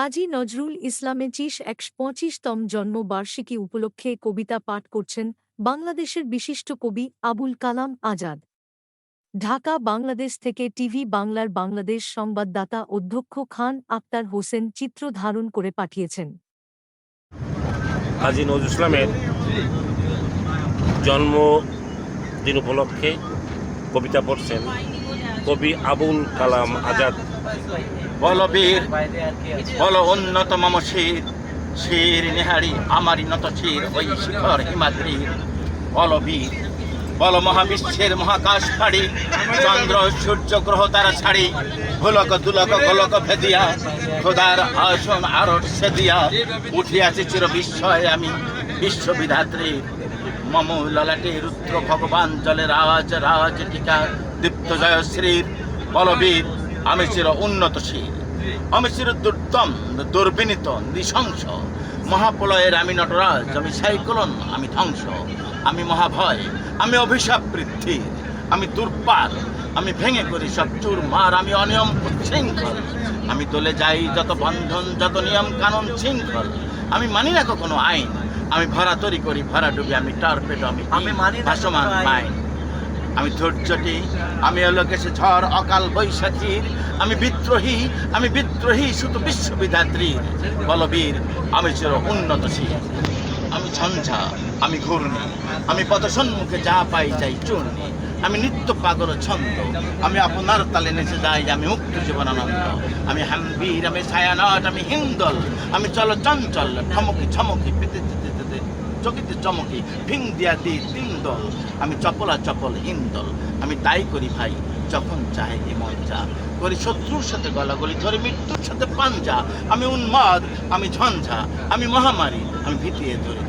কাজী নজরুল ইসলামে চিশ একশ পঁচিশতম জন্মবার্ষিকী উপলক্ষে কবিতা পাঠ করছেন বাংলাদেশের বিশিষ্ট কবি আবুল কালাম আজাদ। ঢাকা, বাংলাদেশ থেকে টিভি বাংলার বাংলাদেশ সংবাদদাতা অধ্যক্ষ খান আক্তার হোসেন চিত্র ধারণ করে পাঠিয়েছেন। কাজী নজরুল ইসলামের জন্মদিন উপলক্ষে কবিতা পড়ছেন কবি আবুল কালাম আজাদ। বল বীর, বল উন্নত মম শির শির নিহারি আমারই নত শির ওই শিখর হিমাদ্রির। বল বীর, বল মহাবিশ্বের মহাকাশ ফাড়ি, চন্দ্র সূর্য গ্রহ তারা ছাড়ি, ভুলক দুলক গোলক ভেদিয়া, খোদার আসন আরট সেদিয়া, উঠিয়াছি চির বিস্ময় আমি বিশ্ববিধাত্রী। মম ললাটে রুদ্র ভগবান জলে রাজ রাজ টিকা দীপ্ত জয় জয়শ্রীর বলবীর আমি চির উন্নতশীল আমি চির দুর্দম দুর্বিনীত নৃশংস। মহাপ্রলয়ের আমি নটরাজ আমি সাইক্লোন আমি ধ্বংস। আমি মহাভয় আমি অভিশাপ বৃদ্ধি আমি দুর্পাল আমি ভেঙে করি সব চুর মার আমি অনিয়ম শৃঙ্খল আমি তোলে যাই যত বন্ধন যত নিয়ম কানুন শৃঙ্খল। আমি মানি না কখনো আইন আমি ভরা তরি করি ভরা ডুবি আমি টার্পেটো আমি আমি মানি ভাসমান আইন। মাইন। আমি ধৈর্যটি আমি গেছে ঝড়, অকাল বৈশাখীর আমি বিদ্রোহী আমি বিদ্রোহী শুধু বিশ্ববিধাত্রীর বলবীর, আমি চির উন্নতশীল আমি ঝঞ্ঝা, আমি ঘূর্ণি, আমি পদ সম্মুখে যা পাই যাই চূর্ণি। আমি নিত্য পাগল ছন্দ, আমি আপনার তালে নেচে যাই, আমি মুক্ত জীবনানন্দ। আমি হাম্বীর, আমি ছায়ানট, আমি হিন্দল আমি চল চঞ্চল, ঠমকি ছমকি পেতে চকিতে চমকে ভিং দিয়া দি তিন দল। আমি চপলা চপল হিন্দল আমি তাই করি ভাই, যখন চাহে এ মজা। করি শত্রুর সাথে গলা গলাগলি, ধরে মৃত্যুর সাথে পাঞ্জা। আমি উন্মাদ, আমি ঝঞ্ঝা, আমি মহামারী, আমি ভিটিয়ে ধরে।